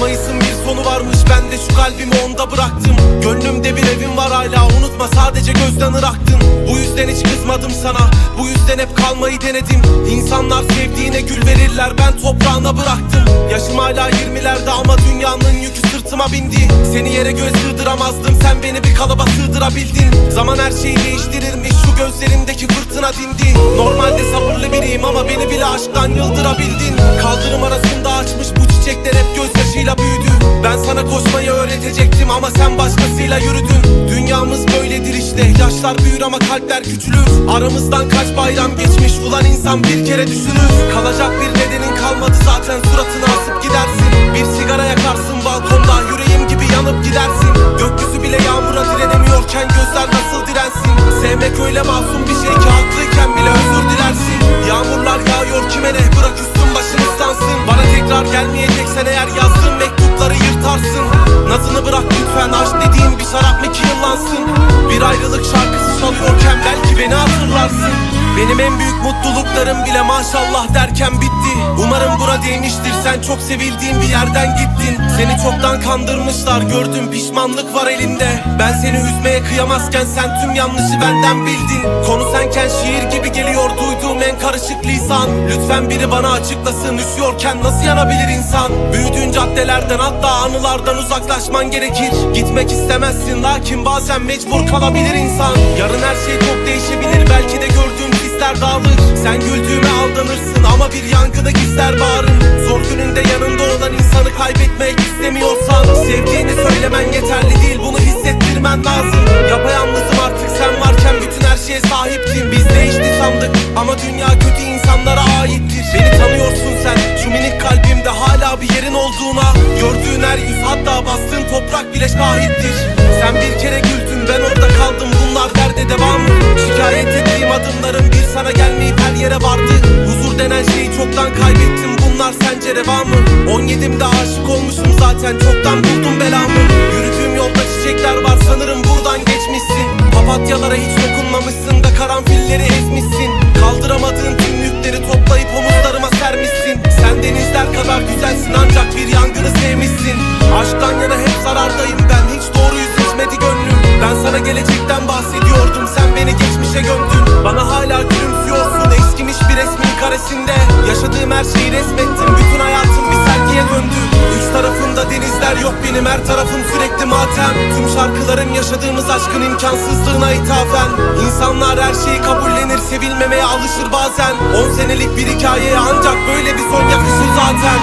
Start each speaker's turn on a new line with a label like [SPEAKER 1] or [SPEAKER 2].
[SPEAKER 1] Mayıs'ın bir sonu varmış. Ben de şu kalbimi onda bıraktım. Gönlümde bir evim var hala. Unutma sadece gözden ıraktın. Bu yüzden hiç kızmadım sana. Bu yüzden hep kalmayı denedim. İnsanlar sevdiğine gül verirler. Ben toprağına bıraktım. Yaşım hala yirmilerde ama dünyanın yükü sırtıma bindi. Seni yere göz sığdıramazdım. Sen beni bir kalıba sığdırabildin. Zaman her şeyi değiştirirmiş. Şu gözlerimdeki fırtına dindi. Normalde sabırlı biriyim ama beni bile aşktan yıldırabildin. Kaldırım arasında açmış bu çiçekler hep gözyaşıyla büyüdü. Ben sana koşmayı öğretecektim ama sen başkasıyla yürüdün Dünyamız böyledir işte. Yaşlar büyür ama kalpler küçülür. Aramızdan kaç bayram geçmiş ulan insan bir kere düşünür. Kalacak bir nedenin kalmadı zaten suratını asıp gidersin. Bir sigara yakarsın balkonda yüreğim gibi yanıp gidersin. Gökyüzü bile yağmura direnemiyorken gözler nasıl dirensin? Sevmek öyle masum bir şey ki ayrılık şarkısı çalıyorken belki beni hatırlarsın benim en büyük mutluluklarım bile maşallah derken bitti. Umarım bura değmiştir sen çok sevildiğin bir yerden gittin. Seni çoktan kandırmışlar gördüm pişmanlık var elinde Ben seni üzmeye kıyamazken sen tüm yanlışı benden bildin. Konu senken şiir gibi geliyor duyduğum en karışık lisan. Lütfen biri bana açıklasın üşüyorken nasıl yanabilir insan? Büyüdüğün caddelerden hatta anılardan uzaklaşman gerekir. Gitmek istemezsin lakin bazen mecbur kalabilir insan. Yarın her şey çok değişebilir belki de gördüğüm hisler dağılır Sen güldüğüme aldanırsın. Ama bir yangını gizler bağrın Zor gününde yanında olan insanı kaybetmek istemiyorsan Sevdiğini söylemen yeterli değil bunu hissettirmen lazım. Yapayalnızım artık sen varken bütün her şeye sahiptim Biz değişti sandık? Ama dünya kötü insanlara aittir. Beni tanıyorsun sen şu minik kalbimde hala bir yerin olduğuna. Gördüğün her yüz hatta bastığın toprak bile çoktan kaybettim. Bunlar sence reva mı? 17'imde aşık olmuşum zaten. Çoktan buldum belamı. Yürüdüğüm yolda çiçekler var. Sanırım buradan geçmişsin. Papatyalara hiç dokunmamışsın da karanfilleri ezmişsin. Kaldıramadığın tüm yükleri toplayıp omuzlarıma sermişsin. Sen denizler kadar güzelsin ancak bir yangını sevmişsin. Aşktan yana hep zarardayım ben Yaşadığım her şeyi resmettim. Bütün hayatım bir sergiye döndü. Üç tarafında denizler yok benim. Her tarafım sürekli matem. Tüm şarkılarım yaşadığımız aşkın imkansızlığına ithafen. İnsanlar her şeyi kabullenir sevilmemeye alışır bazen. On senelik bir hikayeye ancak böyle bir son yakışır zaten